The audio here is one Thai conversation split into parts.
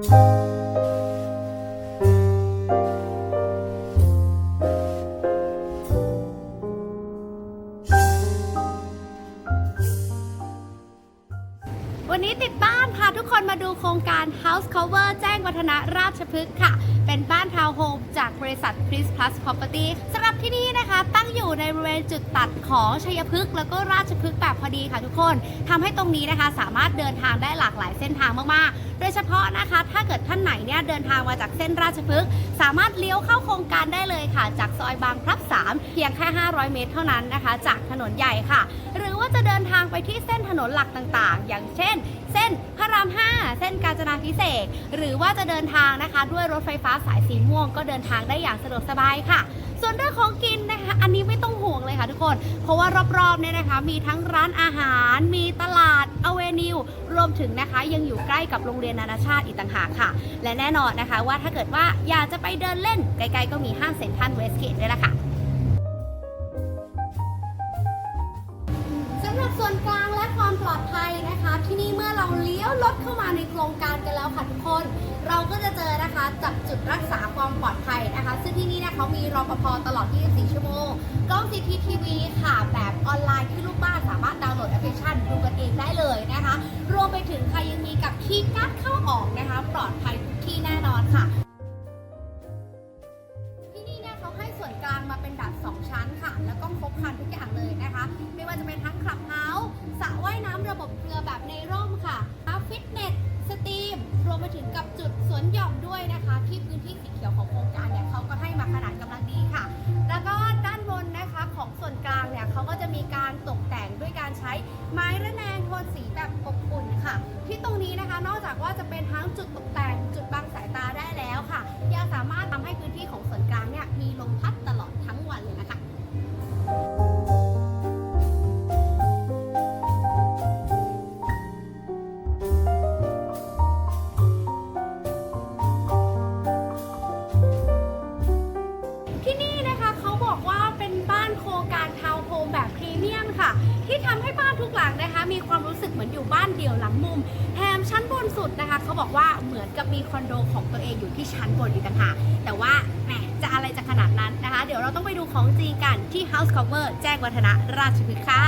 วันนี้ติดบ้านพาทุกคนมาดูโครงการ House Cover แจ้ วัฒนะราชพฤกษ์ค่ะ เป็นบ้านทาวน์โฮมจากบริษัท Chris Plus Property สำหรับที่นี่นะคะ ตั้งอยู่ในบริเวณจุดตัดของชัยพฤกษ์แล้วก็ราชพฤกษ์แบบพอดีค่ะทุกคนทำให้ตรงนี้นะคะ สามารถเดินทางได้หลากหลายเส้นทางมากๆ โดยเฉพาะนะคะ ถ้าเกิดท่านไหนเนี่ยเดินทางมาจากเส้นราชพฤกษ์สามารถเลี้ยวเข้าโครงการได้เลยค่ะ จากซอยบางพลับ 3 เพียงแค่ 500 เมตรเท่านั้นนะคะ จากถนนใหญ่ค่ะ หรือว่าจะเดินทางไปที่เส้นถนนหลักต่างๆ อย่างเช่น เส้นพระราม 5 เส้นกาญจนาพิเศษหรือว่าจะเดินทางนะคะ ด้วยรถไฟฟ้าสายสีม่วงก็เดินทางได้อย่างสะดวกสบายค่ะ ส่วนเรื่องของกินนะคะ อันนี้ไม่ต้องห่วงเลยค่ะทุกคน เพราะว่ารอบๆเนี่ยนะคะ มีทั้งร้านอาหาร มีตลาดอเวนิวรวมถึงนะคะ ยังอยู่ใกล้กับโรงเรียนนานาชาติอีกต่างหากค่ะ และแน่นอนนะคะว่าถ้าเกิดว่าอยากจะไปเดินเล่นไกลๆก็มีห้างเซ็นทรัลเวสเกตด้วยล่ะค่ะสำหรับส่วนกลาง ความปลอดภัยนะคะ ที่นี่เมื่อเราเลี้ยวรถเข้ามาในโครงการกันแล้วค่ะทุกคน เราก็จะเจอนะคะจับจุดรักษาความปลอดภัยนะคะ ซึ่งที่นี่นี่ยเขามีรปภตลอด 24 ชั่วโมง กล้อง CCTV ค่ะ แบบออนไลน์ที่ลูกบ้านสามารถดาวน์โหลดแอปพลิเคชันดูกันเองได้เลยนะคะ รวมไปถึงใค่ะยังมีกับคีย์การ์ดเข้าออกนะคะ ปลอดภัยทุกที่แน่นอนค่ะ ไปถึงกับจุดสวนหย่อมด้วยนะคะ ที่พื้นที่สีเขียวของโครงการเนี่ยเขาก็ให้มาขนาดกำลังดีค่ะ แล้วก็ด้านบนนะคะของส่วนกลางเนี่ยเขาก็จะมีการตกแต่งด้วยการใช้ไม้ระแนงโทนสีแบบอบอุ่นค่ะ ที่ตรงนี้นะคะนอกจากว่าจะเป็นทั้งจุดตกแต่งจุดบังสายตาได้แล้วค่ะ ยังสามารถทำให้พื้นที่ของส่วนกลางเนี่ยมีลมพัดตลอด อยู่ที่ชั้นบนอีกต่างหากแต่ว่าแหมจะอะไรจะขนาดนั้นนะคะ เดี๋ยวเราต้องไปดูของจริงกันที่ House Cover แจ้งวัฒนะราชพฤกษ์ค่ะ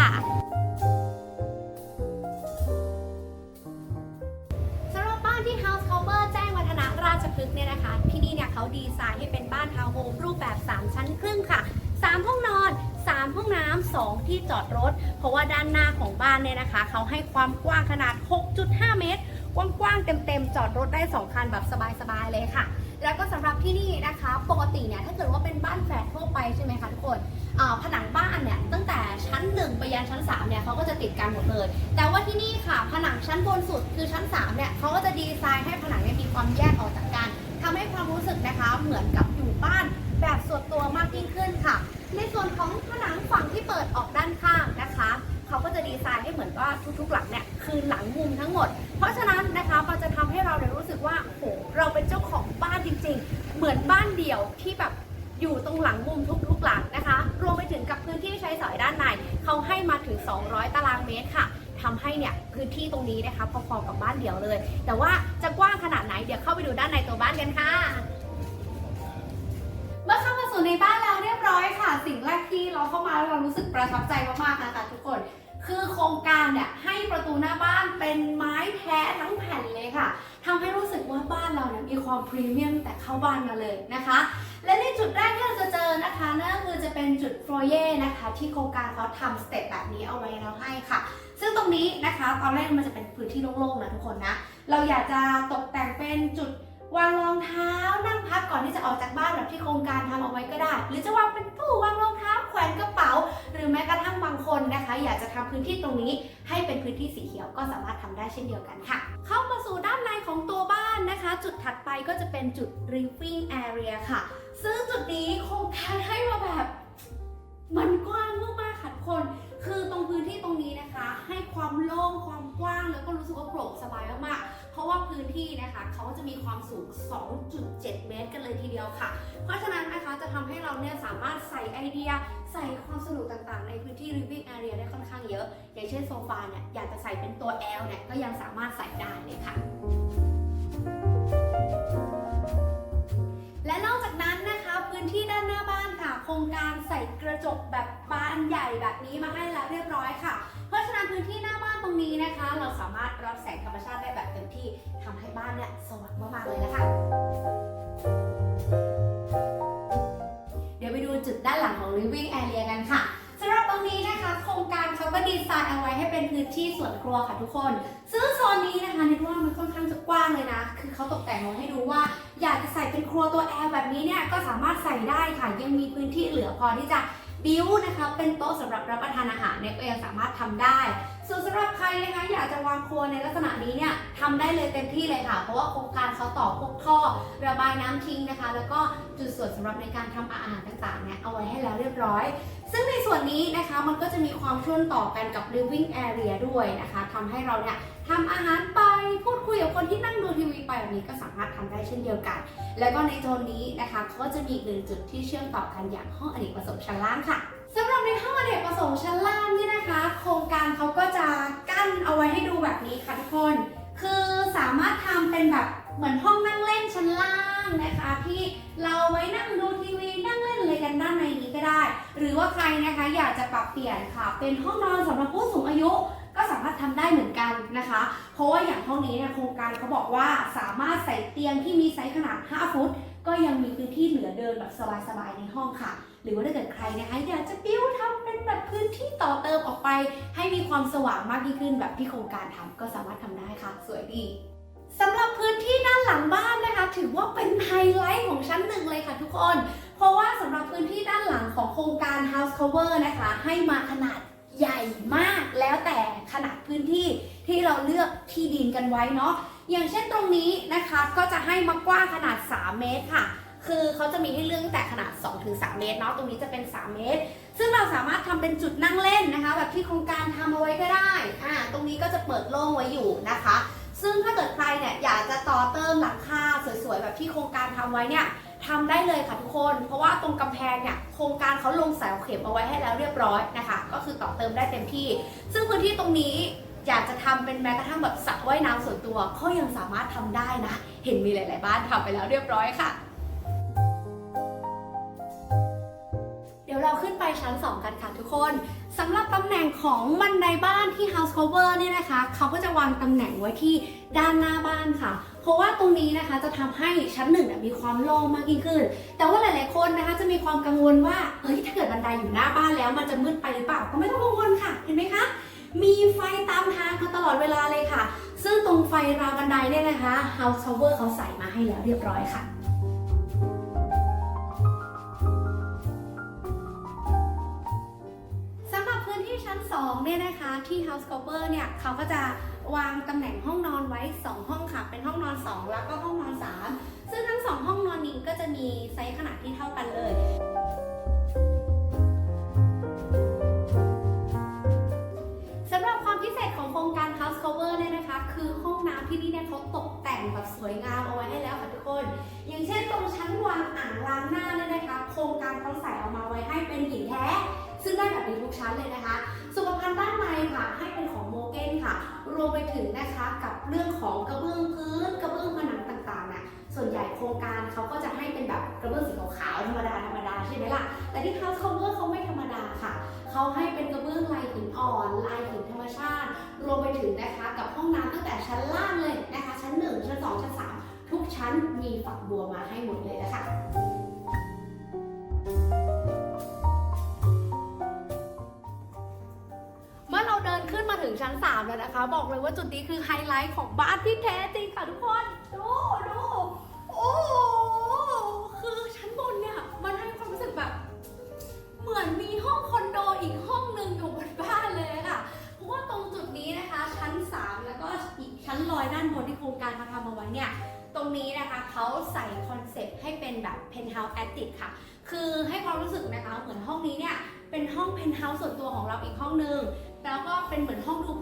สำหรับบ้านที่ House Cover แจ้งวัฒนะราชพฤกษ์เนี่ยนะคะที่นี่เนี่ยเขาดีไซน์ให้เป็นบ้านทาวน์โฮมรูปแบบ 3 ชั้นครึ่งค่ะ 3 ห้องนอน3ห้องน้ำ2ที่จอดรถ เพราะว่าด้านหน้าของบ้านเนี่ยนะคะ เขาให้ความกว้างขนาด 6.5 เมตร กว้างๆเต็มๆจอดรถได้ 2 คันแบบสบายๆเลยค่ะ แล้วก็สำหรับที่นี่นะคะ ปกติเนี่ยถ้าเกิดว่าเป็นบ้านแฝดทั่วไปใช่ไหมคะทุกคนผนังบ้านเนี่ยตั้งแต่ชั้น 1 ไปยันชั้น 3 เนี่ยเขาก็จะติดกันหมดเลย แต่ว่าที่นี่ค่ะผนังชั้นบนสุดคือชั้น 3 เนี่ยเขาก็จะดีไซน์ให้ผนังเนี่ยมีความแยกออกจากกันทำให้ความรู้สึกนะคะเหมือนกับอยู่บ้านแบบส่วนตัวมากยิ่งขึ้นค่ะ ในส่วนของผนังฝั่งที่เปิดออกด้านข้าง จะดีไซน์ให้เหมือนว่าทุกๆหลังเนี่ยคือหลังมุมทั้งหมด เพราะฉะนั้นนะคะมันจะทำให้เราเนี่ยรู้สึกว่าโอ้โหเราเป็นเจ้าของบ้านจริง ๆ เหมือนบ้านเดี่ยวที่แบบอยู่ตรงหลังมุมทุกๆหลังนะคะ รวมไปถึงกับพื้นที่ใช้สอยด้านในเขาให้มาถึง 200 ตารางเมตรค่ะทำให้เนี่ยพื้นที่ตรงนี้นะคะพอๆกับบ้านเดี่ยวเลย แต่ว่าจะกว้างขนาดไหนเดี๋ยวเข้าไปดูด้านในตัวบ้านกันค่ะ เมื่อเข้ามาสู่ในบ้านแล้วเรียบร้อยค่ะ สิ่งแรกที่เราเข้ามาแล้วเรารู้สึกประทับใจมากๆนะคะทุกคน คือโครงการเนี่ยให้ประตูหน้าบ้านเป็นไม้แท้ทั้งแผ่นเลยค่ะทำให้รู้สึกว่าบ้านเราเนี่ยมีความพรีเมียมแต่เข้าบ้านมาเลยนะคะ และในจุดแรกที่เราจะเจอนะคะนั่นก็คือจะเป็นจุดโฟรเย่นะคะที่โครงการเขาทำสเต็ปแบบนี้เอาไว้แล้วให้ค่ะ ซึ่งตรงนี้นะคะตอนแรกมันจะเป็นพื้นที่โล่งๆนะทุกคนนะเราอยากจะตกแต่งเป็นจุด วางรองเท้านั่งพักก่อนที่จะออกจากบ้านแบบที่โครงการทำเอาไว้ก็ได้ หรือจะวางเป็นตู้วางรองเท้าแขวนกระเป๋า หรือแม้กระทั่งบางคนนะคะ อยากจะทำพื้นที่ตรงนี้ ให้เป็นพื้นที่สีเขียวก็สามารถทำได้เช่นเดียวกันค่ะ เข้ามาสู่ด้านในของตัวบ้านนะคะ จุดถัดไปก็จะเป็นจุด living area ค่ะ ซึ่งจุดนี้โครงการให้มาแบบ มันกว้างมาก ที่นะคะเขาจะมีความสูง 2.7 เมตร กันเลยทีเดียวค่ะ เพราะฉะนั้นนะคะจะทำให้เราเนี่ยสามารถใส่ไอเดีย ใส่ความสนุกต่างๆ ในพื้นที่ living area ได้ค่อนข้างเยอะ อย่างเช่นโซฟาเนี่ยอยากจะใส่เป็นตัว L เนี่ยก็ยังสามารถใส่ได้เลยค่ะและนอกจากนั้นนะคะพื้นที่ด้านหน้าบ้านค่ะ โครงการใส่กระจกแบบบานใหญ่แบบนี้มาให้แล้วเรียบร้อยค่ะ เพราะฉะนั้นพื้นที่หน้าบ้านตรงนี้นะคะ เราสามารถรับแสงธรรมชาติได้แบบเต็มที่ทำให้บ้านเนี่ยสว่างมากๆเลยนะคะ เดี๋ยวไปดูจุดด้านหลังของ living area กันค่ะสำหรับตรงนี้นะคะ โครงการเขาก็ดีไซน์เอาไว้ให้เป็นพื้นที่ส่วนครัวค่ะทุกคน ซึ่งโซนนี้นะคะนิดว่ามันค่อนข้างจะกว้างเลยนะ คือเขาตกแต่งมาให้ดูว่า อยากจะใส่เป็นครัวตัวแอลแบบนี้เนี่ยก็สามารถใส่ได้ค่ะ ยังมีพื้นที่เหลือพอที่จะ บิวนะคะเป็นโต๊ะสำหรับรับประทานอาหารเนี่ยก็ยังสามารถทำได้ ส่วนสำหรับใครนะคะอยากจะวางครัวในลักษณะนี้เนี่ยทำได้เลยเต็มที่เลยค่ะ เพราะว่าโครงการเขาต่อพวกท่อระบายน้ำทิ้งนะคะ แล้วก็จุดส่วนสำหรับในการทำอาหารต่างๆเนี่ยเอาไว้ให้แล้วเรียบร้อย ซึ่งในส่วนนี้นะคะมันก็จะมีความเชื่อมต่อกันกับ living area ด้วยนะคะทำให้เราเนี่ยทำอาหารไปพูดคุยกับคนที่นั่งดูทีวีไปแบบนี้ก็สามารถทำได้เช่นเดียวกัน แล้วก็ในโซนนี้นะคะเขาก็จะมีอีกหนึ่งจุดที่เชื่อมต่อกันอย่างห้องอเนกประสงค์ชั้นล่างค่ะ สำหรับในห้องอเนกประสงค์ชั้นล่างนี่นะคะ โครงการเขาก็จะกั้นเอาไว้ให้ดูแบบนี้ค่ะทุกคน คือสามารถทำเป็นแบบเหมือนห้องนั่งเล่นชั้นล่างนะคะ ที่เราไว้นั่งดูทีวีนั่งเล่นอะไรกันด้านในนี้ก็ได้ หรือว่าใครนะคะอยากจะปรับเปลี่ยนค่ะ เป็นห้องนอนสำหรับผู้สูงอายุก็สามารถทำได้เหมือนกันนะคะ เพราะว่าอย่างห้องนี้เนี่ยโครงการเขาบอกว่าสามารถใส่เตียงที่มีไซส์ขนาด 5 ฟุต ก็ยังมีพื้นที่เหลือเดินแบบสบายๆในห้องค่ะ หรือว่าถ้าเกิดใครนะคะอยากจะบิ้วทำเป็นแบบพื้นที่ต่อเติมออกไป ให้มีความสว่างมากยิ่งขึ้นแบบที่โครงการทำก็สามารถทำได้ค่ะ สวยดีสำหรับพื้นที่ด้านหลังบ้านนะคะ ถือว่าเป็นไฮไลท์ของชั้นหนึ่งเลยค่ะทุกคน เพราะว่าสำหรับพื้นที่ด้านหลังของโครงการ House Cover นะคะ ให้มาขนาดใหญ่มากแล้วแต่ขนาดพื้นที่ที่เราเลือกที่ดินกันไว้เนาะอย่างเช่นตรงนี้นะคะก็จะให้มากว้างขนาด 3 เมตรค่ะ คือเขาจะมีให้เลือกตั้งแต่ขนาด 2-3 เมตรเนาะตรงนี้จะเป็น 3 เมตร ซึ่งเราสามารถทำเป็นจุดนั่งเล่นนะคะ แบบที่โครงการทำเอาไว้ก็ได้อ่าตรงนี้ก็จะเปิดโล่งไว้อยู่นะคะ ซึ่งถ้าเกิดใครเนี่ยอยากจะต่อเติมหลังคาสวยๆแบบที่โครงการทำไว้เนี่ยทำได้เลยค่ะทุกคน เพราะว่าตรงกำแพงเนี่ยโครงการเขาลงเสาเข็มเอาไว้ให้แล้วเรียบร้อยนะคะ ก็คือต่อเติมได้เต็มที่ ซึ่งพื้นที่ตรงนี้อยากจะทำเป็นแม้กระทั่งแบบสระว่ายน้ำส่วนตัวก็ยังสามารถทำได้นะ เห็นมีหลาย ๆ บ้านทำไปแล้วเรียบร้อยค่ะ เราขึ้นไปชั้น2กันค่ะทุกคนสำหรับตำแหน่งของบันไดบ้านที่ House Cover เนี่ยนะคะ เขาก็จะวางตำแหน่งไว้ที่ด้านหน้าบ้านค่ะ เพราะว่าตรงนี้นะคะจะทำให้ชั้นหนึ่งมีความโล่งมากยิ่งขึ้น แต่ว่าหลายๆคนนะคะจะมีความกังวลว่าเฮ้ยถ้าเกิดบันไดอยู่หน้าบ้านแล้วมันจะมืดไปหรือเปล่าก็ไม่ต้องกังวลค่ะ เห็นไหมคะมีไฟตามทางมาตลอดเวลาเลยค่ะ ซึ่งตรงไฟราวบันไดเนี่ยนะคะ House Cover เขาใส่มาให้แล้วเรียบร้อยค่ะ 2เนี่ยนะคะที่ House Cover เนี่ยเขาก็จะวางตำแหน่งห้องนอนไว้ 2 ห้องค่ะ เป็นห้องนอน 2 แล้วก็ห้องนอน 3 ซึ่งทั้ง 2 ห้องนอนนี้ก็จะมีไซส์ขนาดที่เท่ากันเลยสำหรับความพิเศษของโครงการ House Cover เนี่ยนะคะ คือห้องน้ำที่นี่เนี่ยเขาตกแต่งแบบสวยงามเอาไว้ให้แล้วค่ะทุกคน อย่างเช่นตรงชั้นวางอ่างล้างหน้าเนี่ยนะคะ โครงการเขาใส่เอามาไว้ให้เป็นหินแท้ ซึ่งได้แบบนี้ทุกชั้นเลยนะคะ สุขภัณฑ์ด้านในค่ะ ให้เป็นของโมเกนค่ะ รวมไปถึงนะคะกับเรื่องของกระเบื้องพื้นกระเบื้องผนังต่างๆน่ะส่วนใหญ่โครงการเขาก็จะให้เป็นแบบกระเบื้องสีขาวธรรมดาธรรมดาใช่ไหมล่ะแต่ที่ House Cover เขาไม่ธรรมดาค่ะเขาให้เป็นกระเบื้องลายหินอ่อน ลายหินธรรมชาติ รวมไปถึงนะคะกับห้องน้ำตั้งแต่ชั้นล่างเลยนะคะ ชั้น 1 ชั้น 2 ชั้น 3 ทุกชั้นมีฝักบัวมาให้หมดเลยนะคะ ขึ้นมาถึงชั้น 3 แล้วนะคะ บอกเลยว่าจุดนี้คือไฮไลท์ของบ้านที่แท้จริงค่ะทุกคน ดูดูโอ้คือชั้นบนเนี่ย มันให้ความรู้สึกแบบ เหมือนมีห้องคอนโดอีกห้องหนึ่งอยู่บนบ้านเลยค่ะ เพราะว่าตรงจุดนี้นะคะ ชั้น 3 แล้วก็อีกชั้นลอยด้านบนที่โครงการเขาทำเอาไว้เนี่ยตรงนี้นะคะเขาใส่คอนเซ็ปต์ให้เป็นแบบ penthouse attic ค่ะ คือให้ความรู้สึกนะคะ เหมือนห้องนี้เนี่ย เป็นห้อง penthouse ส่วนตัวของเราอีกห้องหนึ่ง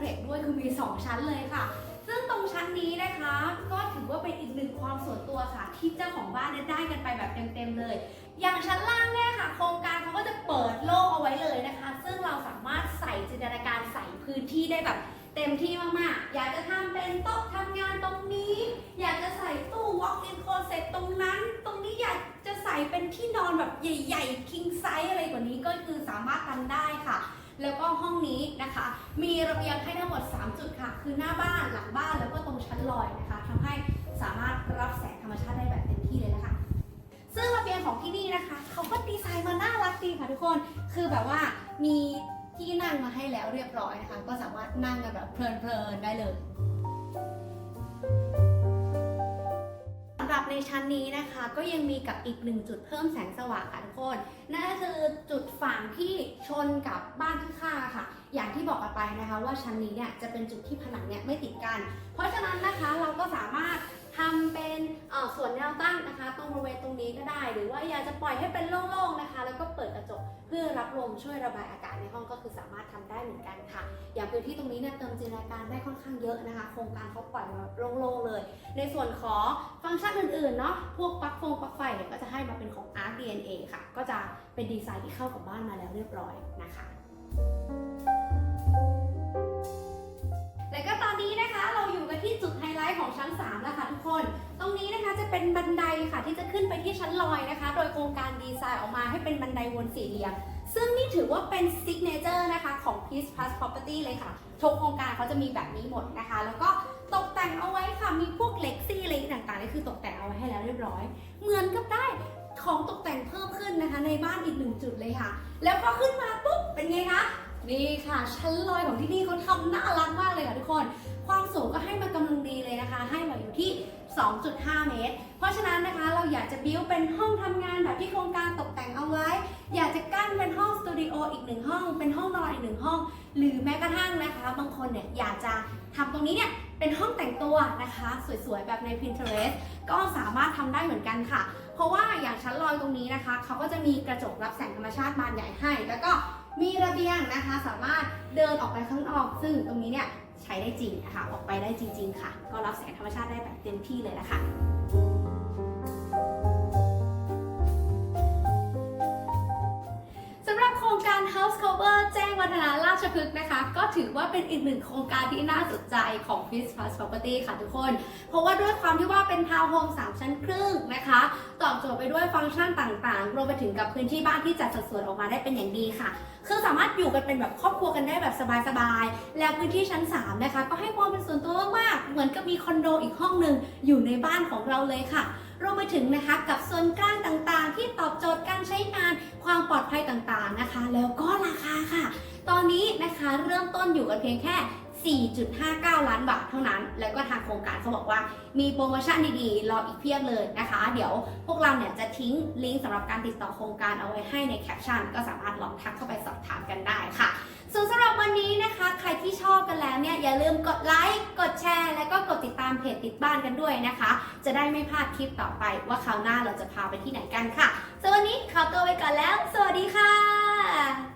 เพล็กด้วยคือมี 2 ชั้นเลยค่ะ ซึ่งตรงชั้นนี้นะคะ ก็ถือว่าเป็นอีกหนึ่งความส่วนตัวค่ะ ที่เจ้าของบ้านได้กันไปแบบเต็มๆเลย อย่างชั้นล่างเนี่ยค่ะ โครงการเขาก็จะเปิดโล่งเอาไว้เลยนะคะ ซึ่งเราสามารถใส่จินตนาการใส่พื้นที่ได้แบบเต็มที่มากๆ อยากจะทำเป็นโต๊ะทำงานตรงนี้ อยากจะใส่ตู้ walk in closet ตรงนั้น ตรงนี้อยากจะใส่เป็นที่นอนแบบแบบใหญ่ ๆ king size อะไรกว่านี้ก็คือสามารถทำได้ค่ะ แล้วก็ห้องนี้นะคะ มีระเบียงให้ทั้งหมด 3 จุดค่ะ คือหน้าบ้านหลังบ้านแล้วก็ตรงชั้นลอยนะคะทำให้สามารถรับแสงธรรมชาติได้แบบเต็มที่เลยนะคะ ซึ่งระเบียงของที่นี่นะคะ เขาก็ดีไซน์มาน่ารักดีค่ะทุกคน คือแบบว่ามีที่นั่งมาให้แล้วเรียบร้อยนะคะ ก็สามารถนั่งกันแบบเพลินๆได้เลย หรับในชั้นนี้นะคะ ก็ยังมีกับอีกหนึ่งจุดเพิ่มแสงสว่างค่ะทุกคน นั่นก็คือจุดฝั่งที่ชนกับบ้านข้างๆค่ะ อย่างที่บอกกันไปนะคะว่าชั้นนี้เนี่ยจะเป็นจุดที่ผนังเนี่ยไม่ติดกัน เพราะฉะนั้นนะคะเราก็สามารถ ทำเป็นส่วนแนวตั้งนะคะ ตรงบริเวณตรงนี้ก็ได้ หรือว่าอยากจะปล่อยให้เป็นโล่งๆนะคะ แล้วก็เปิดกระจกเพื่อรับลมช่วยระบายอากาศในห้องก็คือสามารถทำได้เหมือนกันค่ะ อย่างพื้นที่ตรงนี้เนี่ยเติมจินตนาการได้ค่อนข้างเยอะนะคะ โครงการเขาปล่อยมาโล่งๆเลย ในส่วนของฟังก์ชันอื่นๆเนาะพวกปลั๊กฟงปลั๊กไฟเนี่ยก็จะให้มาเป็นของ Arc DNA ค่ะ ก็จะเป็นดีไซน์ที่เข้ากับบ้านมาแล้วเรียบร้อยนะคะ และก็ตอนนี้นะคะเราอยู่กันที่จุดไฮไลท์ของชั้น3แล้วค่ะทุกคน ตรงนี้นะคะจะเป็นบันไดค่ะที่จะขึ้นไปที่ชั้นลอยนะคะ โดยโครงการดีไซน์ออกมาให้เป็นบันไดวนสี่เหลี่ยม ซึ่งนี่ถือว่าเป็นซิกเนเจอร์นะคะของ Peace Plus Property เลยค่ะ ทุกโครงการเขาจะมีแบบนี้หมดนะคะ แล้วก็ตกแต่งเอาไว้ค่ะ มีพวกเล็กซี่อะไรต่างๆนี่คือตกแต่งเอาไว้ให้แล้วเรียบร้อย เหมือนกับได้ของตกแต่งเพิ่มขึ้นนะคะ ในบ้านอีกหนึ่งจุดเลยค่ะ แล้วพอขึ้นมาปุ๊บเป็นไงคะ นี่ค่ะ ชั้นลอยของที่นี่เขาทำน่ารักมากเลยค่ะทุกคน ความสูงก็ให้มากำลังดีเลยนะคะ ให้มาอยู่ที่ 2.5 เมตร เพราะฉะนั้นนะคะเราอยากจะบิ้วเป็นห้องทำงานแบบที่โครงการตกแต่งเอาไว้ อยากจะกั้นเป็นห้องสตูดิโออีกหนึ่งห้อง เป็นห้องนอนอีกหนึ่งห้อง หรือแม้กระทั่งนะคะ บางคนเนี่ยอยากจะทำตรงนี้เนี่ยเป็นห้องแต่งตัวนะคะ สวยๆ แบบใน Pinterest ก็สามารถทำได้เหมือนกันค่ะ เพราะว่าอย่างชั้นลอยตรงนี้นะคะ เขาก็จะมีกระจกรับแสงธรรมชาติบานใหญ่ให้ แล้วก็ มีระเบียงนะคะ สามารถเดินออกไปข้างนอก ซึ่งตรงนี้เนี่ยใช้ได้จริงนะคะออกไปได้จริง ๆ ค่ะ ก็รับแสงธรรมชาติได้แบบเต็มที่เลยนะคะสำหรับโครงการ House Cover แจ้งวัฒนาราชพฤกษ์นะคะ ก็ถือว่าเป็นอีกหนึ่งโครงการที่น่าสนใจของ Peace Plus Property ค่ะทุกคน เพราะว่าด้วยความที่ว่าเป็นทาวน์โฮม3 ชั้นครึ่งนะคะ ตอบโจทย์ไปด้วยฟังก์ชันต่างๆ รวมไปถึงกับพื้นที่บ้านที่จัดสัดส่วนออกมาได้เป็นอย่างดีค่ะ คือสามารถอยู่กันเป็นแบบครอบครัวกันได้แบบสบายๆ แล้วพื้นที่ชั้น 3 นะคะ ก็ให้ความเป็นส่วนตัวมากๆ เหมือนกับมีคอนโดอีกห้องหนึ่งอยู่ในบ้านของเราเลยค่ะ รวมไปถึงนะคะกับโซนกลางต่างๆ ที่ตอบโจทย์การใช้งาน ความปลอดภัยต่างๆนะคะ แล้วก็ราคาค่ะ ตอนนี้นะคะเริ่มต้นอยู่กันเพียงแค่ 4.59 ล้านบาทเท่านั้น แล้วก็ทางโครงการเขาบอกว่ามีโปรโมชั่นดีๆ รออีกเพียบเลยนะคะ เดี๋ยวพวกเราเนี่ยจะทิ้งลิงก์สำหรับการติดต่อโครงการเอาไว้ให้ในแคปชั่น ก็สามารถลองทักเข้าไปสอบถามกันได้ค่ะ ส่วนสำหรับวันนี้นะคะ ใครที่ชอบกันแล้วเนี่ยอย่าลืมกดไลค์กดแชร์ และก็กดติดตามเพจติดบ้านกันด้วยนะคะ จะได้ไม่พลาดคลิปต่อไปว่าคราวหน้าเราจะพาไปที่ไหนกันค่ะสำหรับวันนี้ขอตัวไปก่อนแล้ว สวัสดีค่ะ